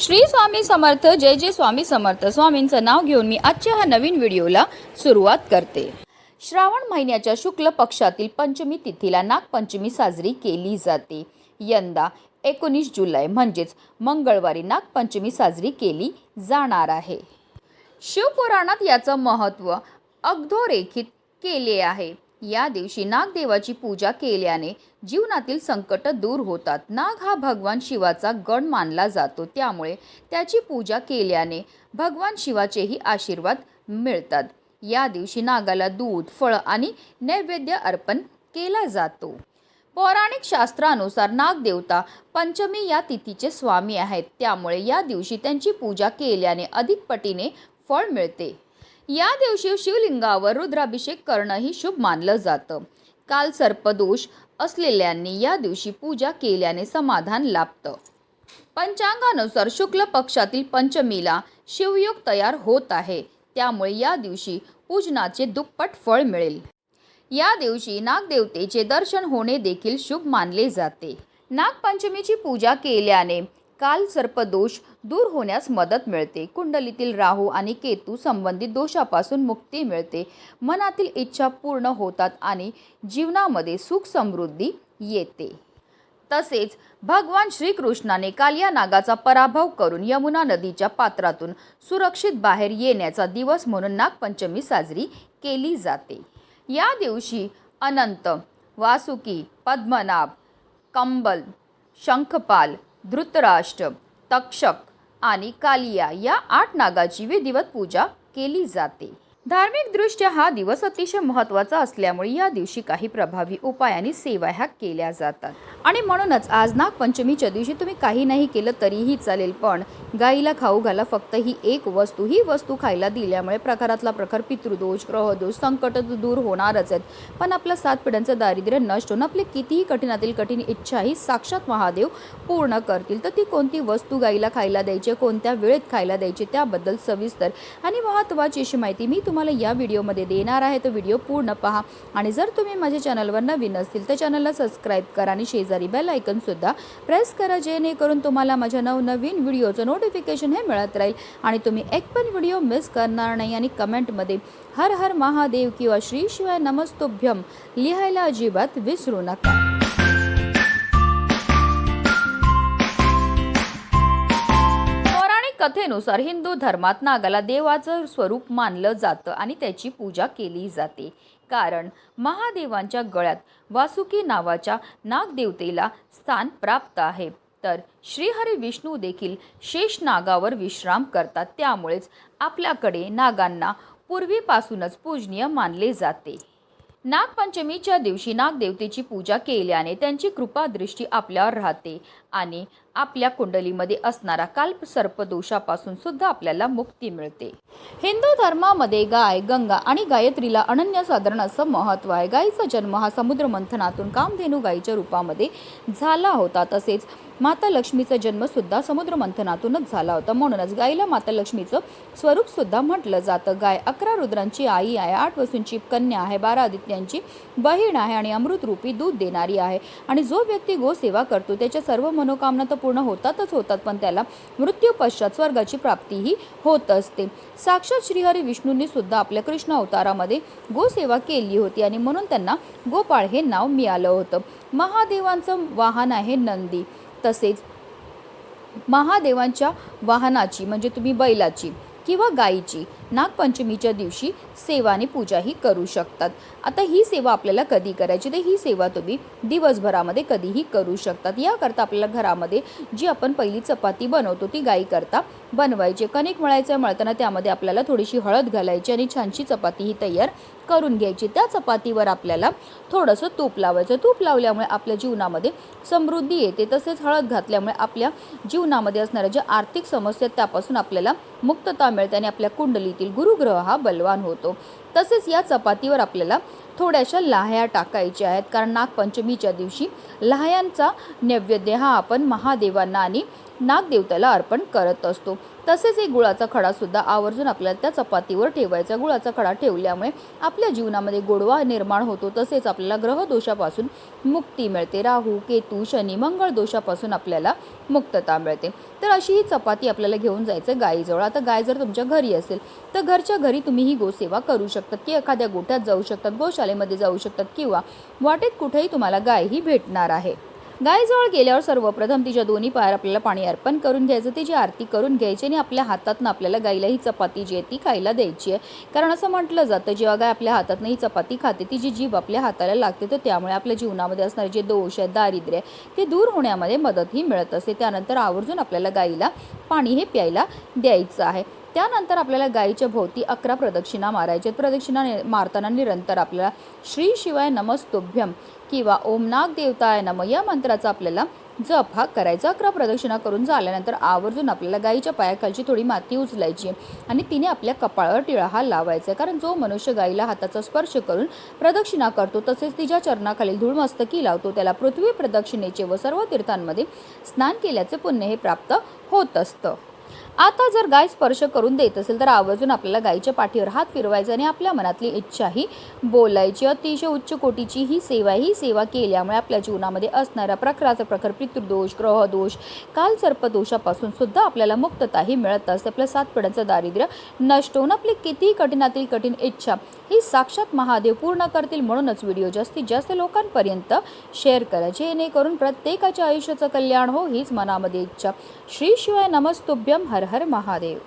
श्री स्वामी समर्थ जय जय स्वामी समर्थ. स्वामींचं नाव घेऊन मी आजच्या ह्या नवीन व्हिडिओला सुरुवात करते. श्रावण महिन्याच्या शुक्ल पक्षातील पंचमी तिथीला नागपंचमी साजरी केली जाते. यंदा एकोणीस जुलै म्हणजेच मंगळवारी नागपंचमी साजरी केली जाणार आहे. शिवपुराणात याचं महत्त्व अगधोरेखित केले आहे. या दिवशी नागदेवाची पूजा केल्याने जीवनातील संकट दूर होतात. नाग हा भगवान शिवाचा गण मानला जातो. त्यामुळे त्याची पूजा केल्याने भगवान शिवाचेही आशीर्वाद मिळतात. या दिवशी नागाला दूध फळं आणि नैवेद्य अर्पण केला जातो. पौराणिक शास्त्रानुसार नागदेवता पंचमी या तिथीचे स्वामी आहेत. त्यामुळे या दिवशी त्यांची पूजा केल्याने अधिक पटीने फळ मिळते. या दिवशी शिवलिंगावर रुद्राभिषेक करणंही शुभ मानलं जातं. काल सर्पदोष असलेल्यांनी या दिवशी पूजा केल्याने समाधान लाभतं. पंचांगानुसार शुक्ल पक्षातील पंचमीला शिवयोग तयार होत आहे. त्यामुळे या दिवशी पूजनाचे दुप्पट फळ मिळेल. या दिवशी नागदेवतेचे दर्शन होणे देखील शुभ मानले जाते. नागपंचमीची पूजा केल्याने काल सर्पदोष दूर होण्यास मदत मिळते. कुंडलीतील राहू आणि केतू संबंधित दोषापासून मुक्ती मिळते. मनातील इच्छा पूर्ण होतात आणि जीवनामध्ये सुख समृद्धी येते. तसेच भगवान श्रीकृष्णाने काल या नागाचा पराभव करून यमुना नदीच्या पात्रातून सुरक्षित बाहेर येण्याचा दिवस म्हणून नागपंचमी साजरी केली जाते. या दिवशी अनंत वासुकी पद्मनाभ कंबल शंखपाल धृतराष्ट्र तक्षक आणि कालिया या आठ नागाची विधिवत पूजा केली जाते. धार्मिकदृष्ट्या हा दिवस अतिशय महत्त्वाचा असल्यामुळे या दिवशी काही प्रभावी उपाय आणि सेवा ह्या केल्या जातात. आणि म्हणूनच आज नागपंचमीच्या दिवशी तुम्ही काही नाही केलं तरीही चालेल पण गाईला खाऊ घाला फक्त ही एक वस्तू ही वस्तू खायला दिल्यामुळे प्रकारातला प्रकार पितृदोष ग्रहदोष संकट तर दूर होणारच आहेत. पण आपलं सात पिढ्यांचं दारिद्र्य नष्ट होऊन आपली कितीही कठीणातील कठीण इच्छाही साक्षात महादेव पूर्ण करतील. तर ती कोणती वस्तू गाईला खायला द्यायची कोणत्या वेळेत खायला द्यायची त्याबद्दल सविस्तर आणि महत्त्वाची अशी माहिती मी तुम्हाला या व्हिडिओमध्ये देणार आहे तो व्हिडिओ पूर्ण पहा. आणि जर तुम्ही माझ्या चॅनलवर नवीन असतील तर चॅनलला सबस्क्राईब करा आणि शेजारी बेल सुद्धा प्रेस करा जेणेकरून तुम्हाला माझ्या नवनवीन व्हिडिओचं नोटिफिकेशन हे मिळत राहील. आणि तुम्ही एक पण व्हिडिओ मिस करणार नाही आणि कमेंटमध्ये हर हर महादेव किंवा श्री शिवाय नमस्तुभ्यम लिहायला अजिबात विसरू नका. कथेनुसार हिंदू धर्मात नागाला देवाचं स्वरूप मानलं जातं आणि त्याची पूजा केली जाते. कारण महादेवांच्या गळ्यात वासुकी नावाच्या नागदेवतेला स्थान प्राप्त आहे. तर श्रीहरी विष्णू देखील शेष नागावर विश्राम करतात. त्यामुळेच आपल्याकडे नागांना पूर्वीपासूनच पूजनीय मानले जाते. नागपंचमीच्या दिवशी नागदेवतेची पूजा केल्याने त्यांची कृपादृष्टी आपल्यावर राहते आणि आपल्या कुंडलीमध्ये असणारा काल्प सर्पदोषापासून सुद्धा आपल्याला मुक्ती मिळते. हिंदू धर्मामध्ये गाय गंगा आणि गायत्रीला अनन्यसाधारण असं महत्त्व आहे. गायीचा जन्म हा समुद्र मंथनातून कामधेनू गायीच्या रूपामध्ये झाला होता. तसेच माता लक्ष्मीचा जन्म सुद्धा समुद्र मंथनातूनच झाला होता. म्हणूनच गायीला माता लक्ष्मीचं स्वरूप सुद्धा म्हटलं जातं. गाय अकरा रुद्रांची आई आहे आठ वसूंची कन्या आहे बारा आदित्यांची बहीण आहे आणि अमृतरूपी दूध देणारी आहे. आणि जो व्यक्ती गोसेवा करतो त्याच्या सर्व मनोकामना तर पूर्ण होतातच होतात पण त्याला मृत्यू पश्चात स्वर्गाची प्राप्तीही होत असते. साक्षात श्रीहरी विष्णूंनी सुद्धा आपल्या कृष्ण अवतारामध्ये गोसेवा केली होती आणि म्हणून त्यांना गोपाळ हे नाव मिळालं होतं. महादेवांचं वाहन आहे नंदी. तसेच महादेवांच्या वाहनाची म्हणजे तुम्ही बैलाची किंवा गायीची नागपंचमीच्या दिवशी सेवा आणि पूजाही करू शकतात. आता ही सेवा आपल्याला कधी करायची? तर ही सेवा तुम्ही दिवसभरामध्ये कधीही करू शकतात. याकरता आपल्याला घरामध्ये जी आपण पहिली चपाती बनवतो ती गायीकरता बनवायची. कणिक मळायचं मळताना त्यामध्ये आपल्याला थोडीशी हळद घालायची आणि छानशी चपाती ही तयार करून घ्यायची. त्या चपातीवर आपल्याला थोडंसं तूप लावायचं. तूप लावल्यामुळे आपल्या जीवनामध्ये समृद्धी येते. तसेच हळद घातल्यामुळे आपल्या जीवनामध्ये असणाऱ्या ज्या आर्थिक समस्या आहेत, त्यापासून आपल्याला मुक्तता मिळते आणि आपल्या कुंडलीतील गुरुग्रह हा बलवान होतो. तसेच या चपातीवर आपल्याला थोड्याशा लाह्या टाकायच्या आहेत. कारण नागपंचमीच्या दिवशी लाह्यांचा नैवेद्य हा आपण महादेवांना आणि नागदेवताला अर्पण करत असतो. तसेच एक गुळाचा खडासुद्धा आवर्जून आपल्याला त्या चपातीवर ठेवायचा. गुळाचा खडा ठेवल्यामुळे आपल्या जीवनामध्ये गोडवा निर्माण होतो. तसेच आपल्याला ग्रहदोषापासून मुक्ती मिळते. राहू केतू शनी मंगळ दोषापासून आपल्याला मुक्तता मिळते. तर अशी ही चपाती आपल्याला घेऊन जायचं गायीजवळ आता गाय जर तुमच्या घरी असेल तर घरच्या घरी तुम्ही ही गोसेवा करू शकता. शकतात की एखाद्या गोठ्यात जाऊ शकतात गोशाळेमध्ये जाऊ शकतात किंवा वाटेत कुठेही तुम्हाला गायही भेटणार आहे. गायजवळ गेल्यावर सर्वप्रथम तिच्या दोन्ही पायावर आपल्याला पाणी अर्पण करून घ्यायचं तिची आरती करून घ्यायची आणि आपल्या हातातनं आपल्याला गायीला ही चपाती जी आहे ती खायला द्यायची आहे. कारण असं म्हटलं जातं जेव्हा गाय आपल्या हातातनं ही चपाती खाते तिची जीभ आपल्या हाताला लागते तर त्यामुळे आपल्या जीवनामध्ये असणारे जे दोष आहे दारिद्र्य आहे ते दूर होण्यामध्ये मदतही मिळत असते. त्यानंतर आवर्जून आपल्याला गाईला पाणी हे प्यायला द्यायचं आहे. त्यानंतर आपल्याला गायीच्या भोवती अकरा प्रदक्षिणा मारायच्या प्रदक्षिणा नि- मारताना निरंतर आपल्याला श्री शिवाय नमस्तुभ्यम किंवा ओम नाग देवताय नम या मंत्राचा आपल्याला जप हा करायचा. अकरा प्रदक्षिणा करून झाल्यानंतर आवर्जून आपल्याला गायीच्या पायाखालची थोडी माती उचलायची आणि तिने आपल्या कपाळावर टिळा हा लावायचा. आहे. कारण जो मनुष्य गायीला हाताचा स्पर्श करून प्रदक्षिणा करतो तसेच तिच्या चरणाखालील धूळ मस्तकी लावतो त्याला पृथ्वी प्रदक्षिणेचे व सर्व तीर्थांमध्ये स्नान केल्याचे पुण्य हे प्राप्त होत असतं. आता जर गाय स्पर्श करून देत असेल तर आवर्जून आपल्याला गायीच्या पाठीवर हात फिरवायचा आणि आपल्या मनातली इच्छाही बोलायची. अतिशय उच्च कोटीची ही सेवा ही सेवा केल्यामुळे आपल्या जीवनामध्ये असणाऱ्या प्रखराचा प्रखर पितृदोष ग्रहदोष काल सर्पदोषापासून सुद्धा आपल्याला मुक्तताही मिळत असते. आपल्या सात दारिद्र्य नष्ट होऊन आपली किती कठीणातील कठीण इच्छा ही साक्षात महादेव पूर्ण करतील म्हणूनच व्हिडिओ जास्तीत जास्त लोकांपर्यंत शेअर करा. जेणेकरून प्रत्येकाच्या आयुष्याचं कल्याण हो हीच मनामध्ये इच्छा. श्री शिवाय नमस्तुभ्यम हर हर महादेव।